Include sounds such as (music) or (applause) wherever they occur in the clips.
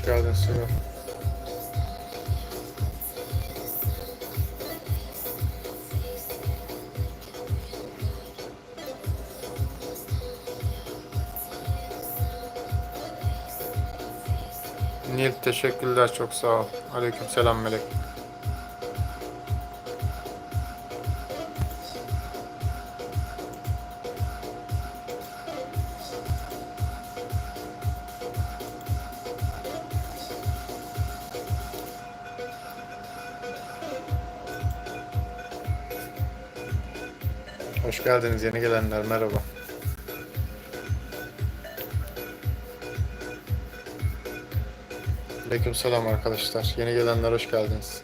Hoş geldin Sibel. Nil teşekkürler çok sağ ol. Aleyküm selam melek. Hoş geldiniz yeni gelenler merhaba. Aleyküm selam arkadaşlar. Yeni gelenler hoş geldiniz.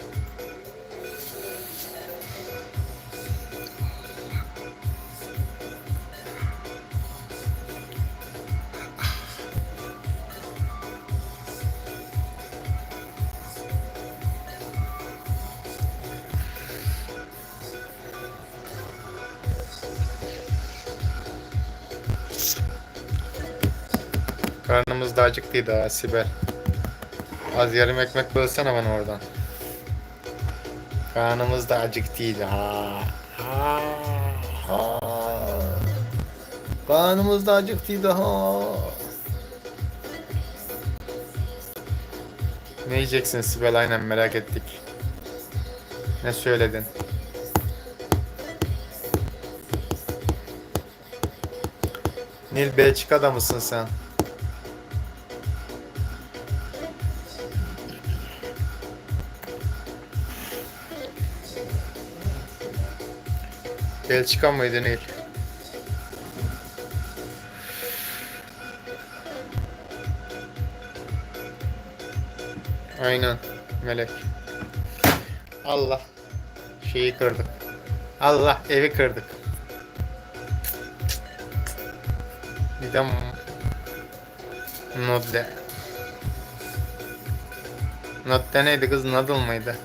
Karnımız da acıktıydı ha Sibel. Az yarım ekmek bölsene bana oradan. Karnımız da acıktıydı ha. Ha. Ha. Karnımız da acıktıydı ha. Ne yiyeceksin Sibel aynen merak ettik. Ne söyledin? Nil Belçika'da mısın sen? Belçika mıydı Nil? Aynen Melek. Allah şeyi kırdık. Allah evi kırdık. Bir de Nodde. Nodde neydi kız? Nadal mıydı?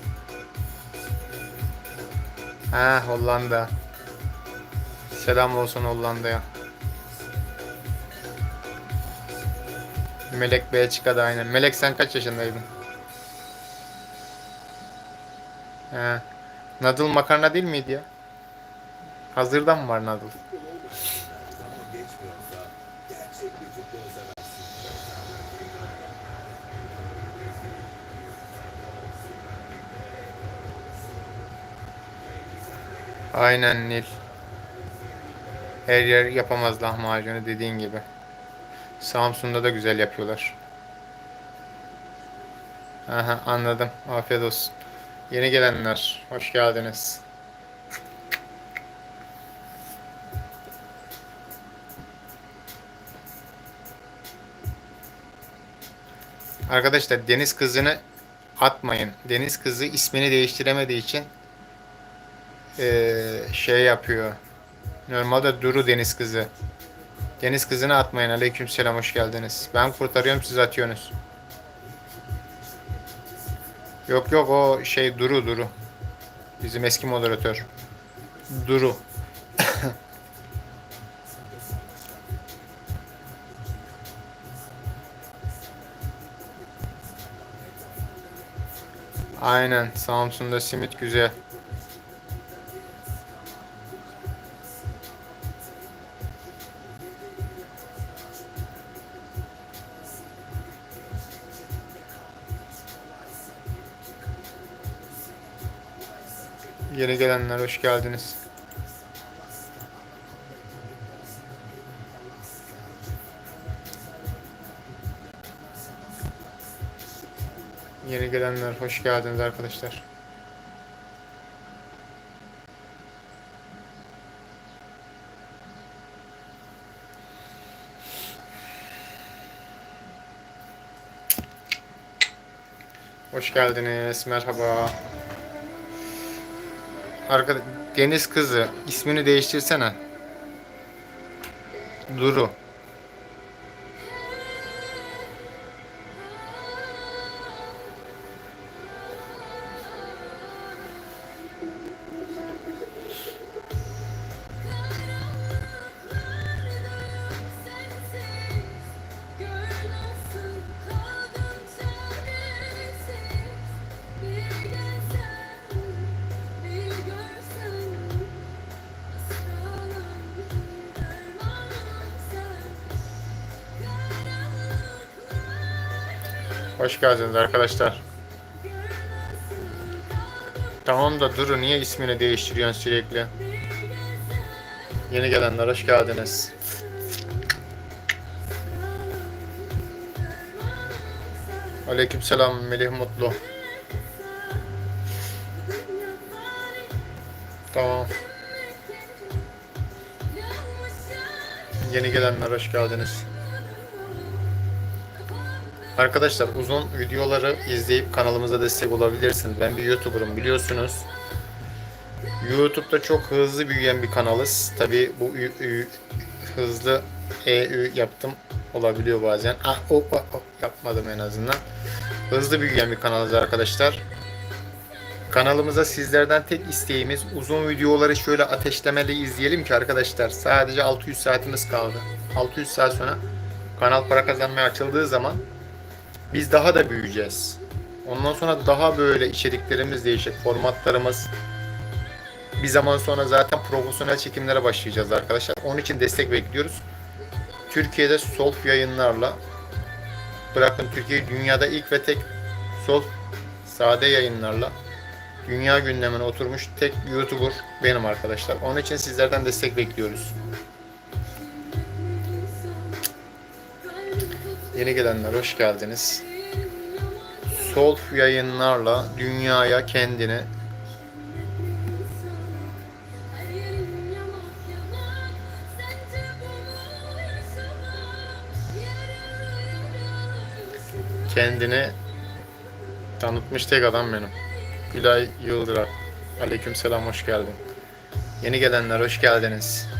Ha Hollanda. Selam olsun Hollanda'ya. Melek Belçika'da aynen. Melek sen kaç yaşındaydın? He. Nadıl makarna değil miydi ya? Hazırdan mı var Nadıl? Aynen Nil. Her yer yapamaz lahmacunu dediğin gibi. Samsun'da da güzel yapıyorlar. Aha anladım. Afiyet olsun. Yeni gelenler hoş geldiniz. Arkadaşlar deniz kızını atmayın. Deniz kızı ismini değiştiremediği için eee, şey yapıyor. Normalde Duru deniz kızı. Deniz kızını atmayın. Aleykümselam hoş geldiniz. Ben kurtarıyorum siz atıyorsunuz. Yok yok o şey Duru Duru. Bizim eski moderatör. Duru. (laughs) Aynen Samsun'da simit güzel. Yeni gelenler hoş geldiniz. Yeni gelenler hoş geldiniz arkadaşlar. Hoş geldiniz. Merhaba. Arkada Deniz kızı ismini değiştirsene. Duru. Hoş geldiniz arkadaşlar. Tamam da Duru niye ismini değiştiriyorsun sürekli? Yeni gelenler hoş geldiniz. Aleykümselam Melih Mutlu. Tamam. Yeni gelenler hoş geldiniz. Arkadaşlar uzun videoları izleyip kanalımıza destek olabilirsiniz. Ben bir YouTuber'ım biliyorsunuz. YouTube'da çok hızlı büyüyen bir kanalız. Tabi bu ü- ü- hızlı EU yaptım olabiliyor bazen. Ah, o, o, yapmadım en azından. Hızlı büyüyen bir kanalız arkadaşlar. Kanalımıza sizlerden tek isteğimiz uzun videoları şöyle ateşlemeli izleyelim ki arkadaşlar. Sadece 600 saatimiz kaldı. 600 saat sonra kanal para kazanmaya açıldığı zaman biz daha da büyüyeceğiz. Ondan sonra daha böyle içeriklerimiz değişecek, formatlarımız. Bir zaman sonra zaten profesyonel çekimlere başlayacağız arkadaşlar. Onun için destek bekliyoruz. Türkiye'de Solf yayınlarla bırakın Türkiye dünyada ilk ve tek Solf sade yayınlarla dünya gündemine oturmuş tek YouTuber benim arkadaşlar. Onun için sizlerden destek bekliyoruz. Yeni gelenler hoş geldiniz. Solf yayınlarla dünyaya kendini kendini tanıtmış tek adam benim. Gülay Yıldırak. Aleykümselam hoş geldin. Yeni gelenler hoş geldiniz.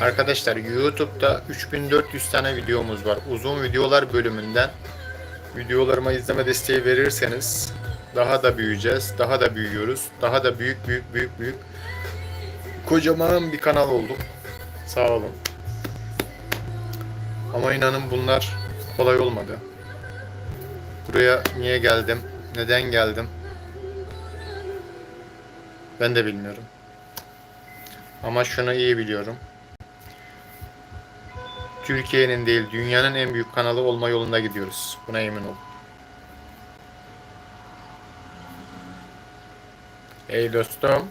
Arkadaşlar YouTube'da 3400 tane videomuz var. Uzun videolar bölümünden videolarıma izleme desteği verirseniz daha da büyüyeceğiz. Daha da büyüyoruz. Daha da büyük büyük büyük büyük kocaman bir kanal olduk. Sağ olun. Ama inanın bunlar kolay olmadı. Buraya niye geldim? Neden geldim? Ben de bilmiyorum. Ama şunu iyi biliyorum. Türkiye'nin değil dünyanın en büyük kanalı olma yolunda gidiyoruz. Buna emin ol. Ey dostum.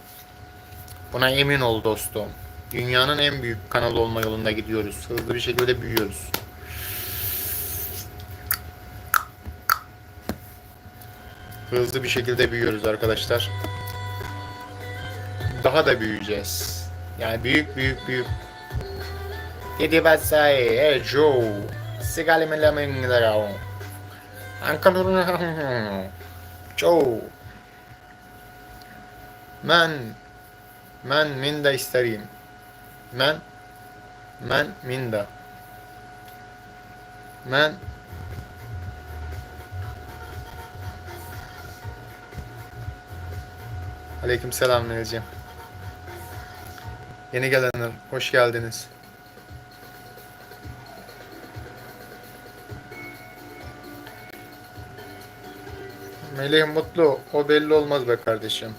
Buna emin ol dostum. Dünyanın en büyük kanalı olma yolunda gidiyoruz. Hızlı bir şekilde büyüyoruz. Hızlı bir şekilde büyüyoruz arkadaşlar. Daha da büyüyeceğiz. Yani büyük büyük büyük Didi Batsai, eh Joe, Sigali Melamingrao, Ankalur (laughs) Joe, Ben, ben minda isterim. Ben, ben minda. Ben Aleyküm selam. Yeni gelenler, hoş geldiniz. Melih mutlu. O belli olmaz be kardeşim.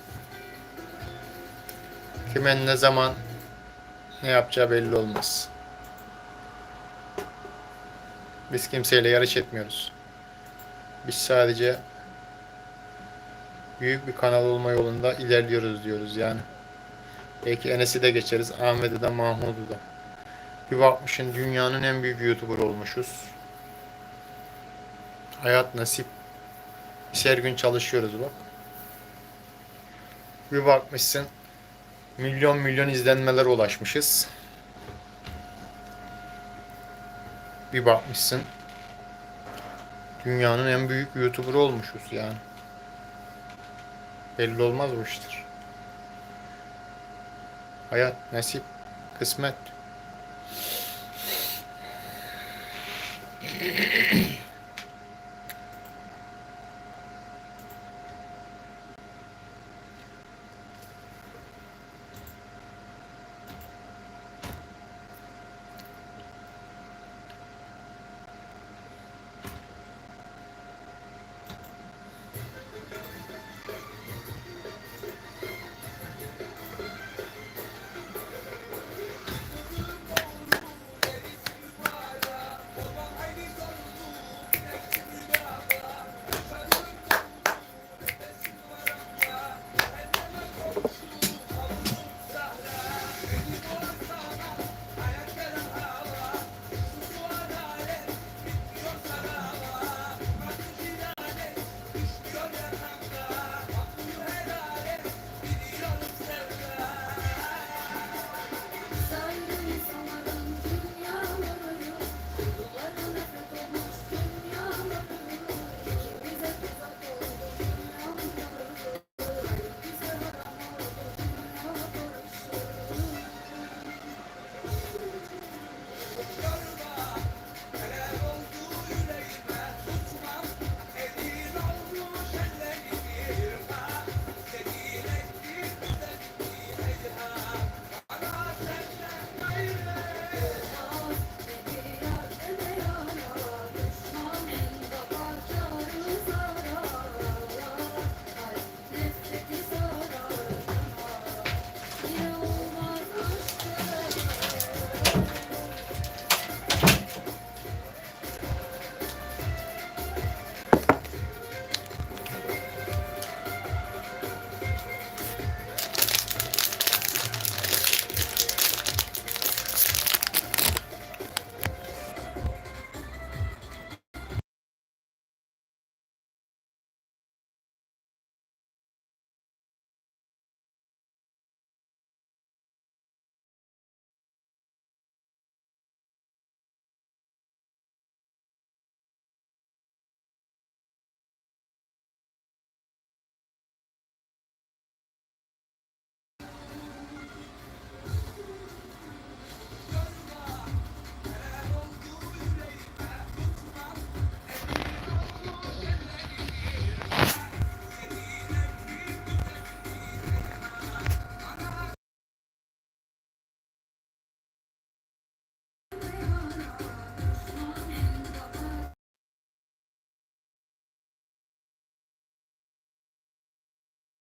Kimin ne zaman ne yapacağı belli olmaz. Biz kimseyle yarış etmiyoruz. Biz sadece büyük bir kanal olma yolunda ilerliyoruz diyoruz yani. Belki Enes'i de geçeriz, Ahmet'i de Mahmut'u da. Bir bakmışın dünyanın en büyük YouTuber olmuşuz. Hayat nasip. Biz her gün çalışıyoruz bak. Bir bakmışsın milyon milyon izlenmelere ulaşmışız. Bir bakmışsın dünyanın en büyük YouTuber'ı olmuşuz yani. Belli olmaz bu iştir. Hayat, nasip, kısmet.